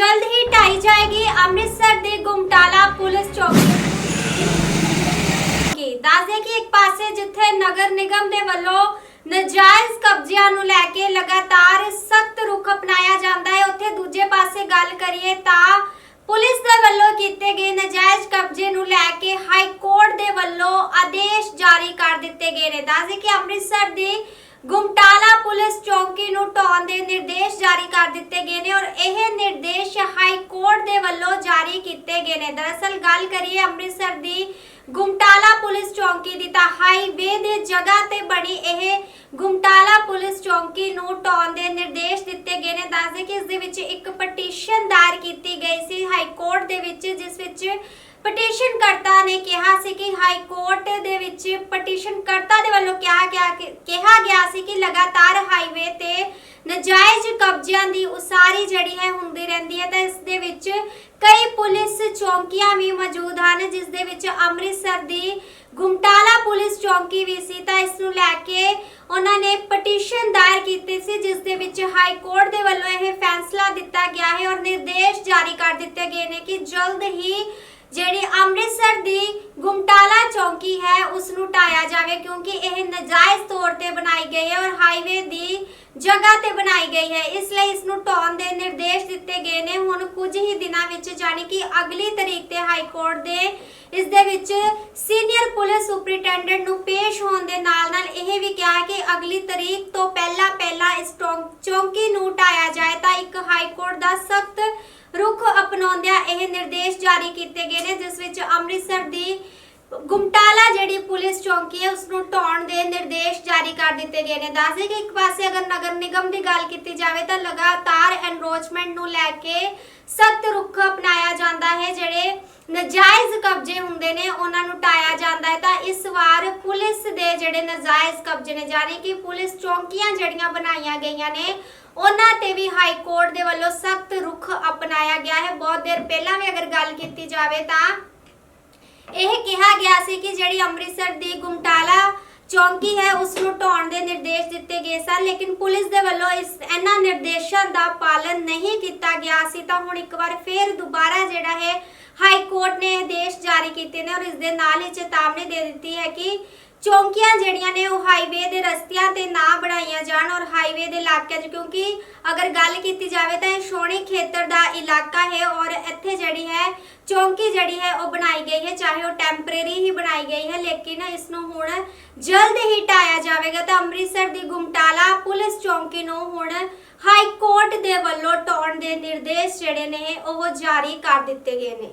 ਜਲਦ ਹੀ ਢਾਈ ਜਾਏਗੀ ਅੰਮ੍ਰਿਤਸਰ ਦੇ ਗੁਮਟਾਲਾ ਪੁਲਿਸ ਚੌਕੀ। ਕੀ ਦੱਸਦੇ ਕਿ ਇੱਕ ਪਾਸੇ ਜਿੱਥੇ ਨਗਰ ਨਿਗਮ ਦੇ ਵੱਲੋਂ ਨਜਾਇਜ਼ ਕਬਜ਼ਿਆਂ ਨੂੰ ਲੈ ਕੇ ਲਗਾਤਾਰ ਸਖਤ ਰੁਖ ਅਪਣਾਇਆ ਜਾਂਦਾ ਹੈ, ਉੱਥੇ ਦੂਜੇ ਪਾਸੇ ਗੱਲ ਕਰੀਏ ਤਾਂ ਪੁਲਿਸ ਦੇ ਵੱਲੋਂ ਕੀਤੇ ਗਏ ਨਜਾਇਜ਼ ਕਬਜ਼ੇ ਨੂੰ ਲੈ ਕੇ ਹਾਈ ਕੋਰਟ ਦੇ ਵੱਲੋਂ ਆਦੇਸ਼ ਜਾਰੀ ਕਰ ਦਿੱਤੇ ਗਏ ਨੇ। ਦੱਸਦੇ ਕਿ ਅੰਮ੍ਰਿਤਸਰ ਦੀ ਗੁਮਟਾਲਾ ਪੁਲਿਸ ਚੌਕੀ ਨੂੰ ਢਾਉਣ ਦੇ ਨਿਰਦੇਸ਼ ਜਾਰੀ ਕਰ ਦਿੱਤੇ ਗਏ ਨੇ। ਹਾਈ ਕੋਰਟ ਦੇ ਵੱਲੋਂ ਜਾਰੀ ਕੀਤੇ ਗਏ ਨੇ। ਦਰਅਸਲ ਗੱਲ ਕਰੀਏ ਅੰਮ੍ਰਿਤਸਰ ਦੀ ਗੁਮਟਾਲਾ ਪੁਲਿਸ ਚੌਕੀ ਦੀ ਤਾਂ ਹਾਈਵੇ ਦੇ ਜਗ੍ਹਾ ਤੇ ਬਣੀ ਇਹ ਗੁਮਟਾਲਾ ਪੁਲਿਸ ਚੌਕੀ ਨੂੰ ਢਾਉਣ ਦੇ ਨਿਰਦੇਸ਼ ਦਿੱਤੇ ਗਏ ਨੇ। ਦੱਸਦੇ ਕਿ ਇਸ ਦੇ ਵਿੱਚ ਇੱਕ ਪਟੀਸ਼ਨ ਦਾਇਰ ਕੀਤੀ ਗਈ ਸੀ ਹਾਈ ਕੋਰਟ ਦੇ ਵਿੱਚ, ਜਿਸ ਵਿੱਚ ਪਟੀਸ਼ਨ ਕਰਤਾ ਨੇ ਕਿਹਾ ਸੀ ਕਿ ਹਾਈ ਕੋਰਟ ਦੇ ਵਿੱਚ ਪਟੀਸ਼ਨ ਕਰਤਾ ਦੇ ਵੱਲੋਂ ਕਿਹਾ ਗਿਆ ਕਿਹਾ ਗਿਆ ਸੀ ਕਿ ਲਗਾਤਾਰ ਹਾਈਵੇ ਤੇ ਨਜਾਇਜ਼ ਕਬਜ਼ਿਆਂ ਦੀ ਉਸਾਰੀ ਜਿਹੜੀ ਹੈ ਹੁੰਦੀ ਰਹਿੰਦੀ ਹੈ ਤਾਂ ਇਸ ਦੇ ਵਿੱਚ ਕਈ ਪੁਲਿਸ ਚੌਂਕੀਆਂ ਵੀ ਮੌਜੂਦ ਹਨ, ਜਿਸ ਦੇ ਵਿੱਚ ਅੰਮ੍ਰਿਤਸਰ ਦੀ ਗੁਮਟਾਲਾ ਪੁਲਿਸ ਚੌਂਕੀ ਵੀ ਸੀ। ਤਾਂ ਇਸ ਨੂੰ ਲੈ ਕੇ ਉਹਨਾਂ ਨੇ ਪਟੀਸ਼ਨ ਦਾਇਰ ਕੀਤੀ ਸੀ, ਜਿਸ ਦੇ ਵਿੱਚ ਹਾਈ ਕੋਰਟ ਦੇ ਵੱਲੋਂ ਇਹ ਫੈਸਲਾ ਦਿੱਤਾ ਗਿਆ ਹੈ ਔਰ ਨਿਰਦੇਸ਼ ਜਾਰੀ ਕਰ ਦਿੱਤੇ ਗਏ ਨੇ ਕਿ ਜਲਦ ਹੀ ਜਿਹੜੀ ਅੰਮ੍ਰਿਤਸਰ ਦੀ ਗੁਮਟਾਲਾ ਚੌਂਕੀ ਹੈ ਉਸ ਨੂੰ ਢਾਇਆ ਜਾਵੇ ਕਿਉਂਕਿ ਇਹ ਨਜਾਇਜ਼ ਤੌਰ ਤੇ ਬਣਾਈ ਗਈ ਹੈ ਔਰ ਹਾਈਵੇ ਦੀ ਜਗ੍ਹਾ ਤੇ ਬਣਾਈ ਗਈ ਹੈ। ਇਸ ਲਈ ਇਸ ਨੂੰ ਢਾਉਣ ਦੇ ਨਿਰਦੇਸ਼ ਦਿੱਤੇ ਗਏ ਨੇ। ਹੁਣ ਕੁਝ ਹੀ ਦਿਨਾਂ ਵਿੱਚ ਜਾਣੀ ਕਿ ਅਗਲੀ ਤਰੀਕ ਤੇ ਹਾਈ ਕੋਰਟ ਦੇ ਇਸ ਦੇ ਵਿੱਚ ਸੀਨੀਅਰ ਪੁਲਿਸ ਸੁਪਰੀਟੈਂਡੈਂਟ ਨੂੰ ਪੇਸ਼ ਹੋਣ ਦੇ ਨਾਲ ਨਾਲ ਇਹ ਵੀ ਕਿਹਾ ਕਿ ਅਗਲੀ ਤਰੀਕ ਤੋਂ ਪਹਿਲਾਂ ਪਹਿਲਾਂ ਇਸ ਚੌਂ- ਚੌਂਕੀ ਨੂੰ ਢਾਇਆ ਜਾਏ ਤਾਂ ਇੱਕ ਹਾਈ ਕੋਰਟ ਦਾ ਸਖਤ ਅਪਣਾਉਂਦਿਆਂ ਇਹ ਨਿਰਦੇਸ਼ ਜਾਰੀ ਕੀਤੇ ਗਏ ਨੇ, ਜਿਸ ਵਿੱਚ ਅੰਮ੍ਰਿਤਸਰ ਦੀ ਗੁਮਟਾਲਾ ਜਿਹੜੀ ਪੁਲਿਸ ਚੌਂਕੀ ਹੈ ਉਸ ਨੂੰ ਢਾਉਣ ਦੇ ਨਿਰਦੇਸ਼ ਜਾਰੀ ਕਰ ਦਿੱਤੇ ਗਏ ਨੇ। ਦੱਸਦੇ ਕਿ ਇੱਕ ਪਾਸੇ ਅਗਰ ਨਗਰ ਨਿਗਮ ਦੀ ਗੱਲ ਕੀਤੀ ਜਾਵੇ ਤਾਂ ਲਗਾਤਾਰ ਐਨਰੋਚਮੈਂਟ ਨੂੰ ਲੈ ਕੇ ਸਖਤ ਰੁਖ ਅਪਣਾਇਆ ਜਾਂਦਾ ਹੈ, ਜਿਹੜੇ ਨਜਾਇਜ਼ ਕਬਜ਼ੇ ਹੁੰਦੇ ਨੇ, ਉਹਨਾਂ ਨੂੰ ਟਾਇਆ ਜਾਂਦਾ ਹੈ। ਤਾਂ ਇਸ ਵਾਰ ਪੁਲਿਸ ਦੇ ਜਿਹੜੇ ਨਜਾਇਜ਼ ਕਬਜ਼ੇ ਨੇ ਜਾਨੀ ਕਿ ਪੁਲਿਸ ਚੌਂਕੀਆਂ ਜਿਹੜੀਆਂ ਬਣਾਈਆਂ ਗਈਆਂ ਨੇ, ਉਹਨਾਂ ਤੇ ਵੀ ਹਾਈ ਕੋਰਟ ਦੇ ਵੱਲੋਂ ਸਖਤ ਰੁਖ ਅਪਣਾਇਆ ਗਿਆ ਹੈ। ਬਹੁਤ ਦੇਰ ਪਹਿਲਾਂ ਵੀ ਅਗਰ ਗੱਲ ਕੀਤੀ ਜਾਵੇ ਤਾਂ ਇਹ ਕਿਹਾ ਗਿਆ ਸੀ ਕਿ ਜਿਹੜੀ ਅੰਮ੍ਰਿਤਸਰ ਦੀ ਗੁਮਟਾਲਾ ਚੌਂਕੀ ਹੈ, ਉਸ ਨੂੰ ਢਾਉਣ ਦੇ ਨਿਰਦੇਸ਼ ਦਿੱਤੇ ਗਏ ਸਨ, ਲੇਕਿਨ ਪੁਲਿਸ ਦੇ ਵੱਲੋਂ ਇਸ, ਇਹਨਾਂ ਨਿਰਦੇਸ਼ਾਂ ਦਾ ਪਾਲਣ ਨਹੀਂ ਕੀਤਾ ਗਿਆ ਸੀ। ਤਾਂ ਹੁਣ ਇੱਕ ਵਾਰ ਫੇਰ ਦੁਬਾਰਾ ਜਿਹੜਾ ਹੈ ਹਾਈ ਕੋਰਟ ਨੇ ਆਦੇਸ਼ ਜਾਰੀ ਕੀਤੇ ਨੇ ਔਰ ਇਸ ਦੇ ਨਾਲ ਹੀ ਚੇਤਾਵਨੀ ਦੇ ਦਿੱਤੀ ਹੈ ਕਿ ਚੌਂਕੀਆਂ ਜਿਹੜੀਆਂ ਨੇ ਉਹ ਹਾਈਵੇ ਦੇ ਰਸਤਿਆਂ ਤੇ ਨਾ ਬਣਾਈਆਂ ਜਾਣ ਔਰ ਹਾਈਵੇ ਦੇ ਇਲਾਕਿਆਂ 'ਚ, ਕਿਉਂਕਿ ਅਗਰ ਗੱਲ ਕੀਤੀ ਜਾਵੇ ਤਾਂ ਇਹ ਸ਼ੋਣੀ ਖੇਤਰ ਦਾ ਇਲਾਕਾ ਹੈ ਔਰ ਇੱਥੇ ਜਿਹੜੀ ਹੈ ਚੌਂਕੀ ਜਿਹੜੀ ਹੈ ਉਹ ਬਣਾਈ ਗਈ ਹੈ, ਚਾਹੇ ਉਹ ਟੈਂਪਰੇਰੀ ਹੀ ਬਣਾਈ ਗਈ ਹੈ, ਲੇਕਿਨ ਇਸ ਨੂੰ ਹੁਣ ਜਲਦ ਹੀ ਟਾਇਆ ਜਾਵੇਗਾ ਤਾਂ ਅੰਮ੍ਰਿਤਸਰ ਦੀ ਗੁਮਟਾਲਾ ਪੁਲਿਸ ਚੌਂਕੀ ਨੂੰ ਹੁਣ ਹਾਈ ਕੋਰਟ ਦੇ ਵੱਲੋਂ ਢਾਉਣ ਦੇ ਨਿਰਦੇਸ਼ ਜਿਹੜੇ ਨੇ ਉਹ ਜਾਰੀ ਕਰ ਦਿੱਤੇ ਗਏ ਨੇ।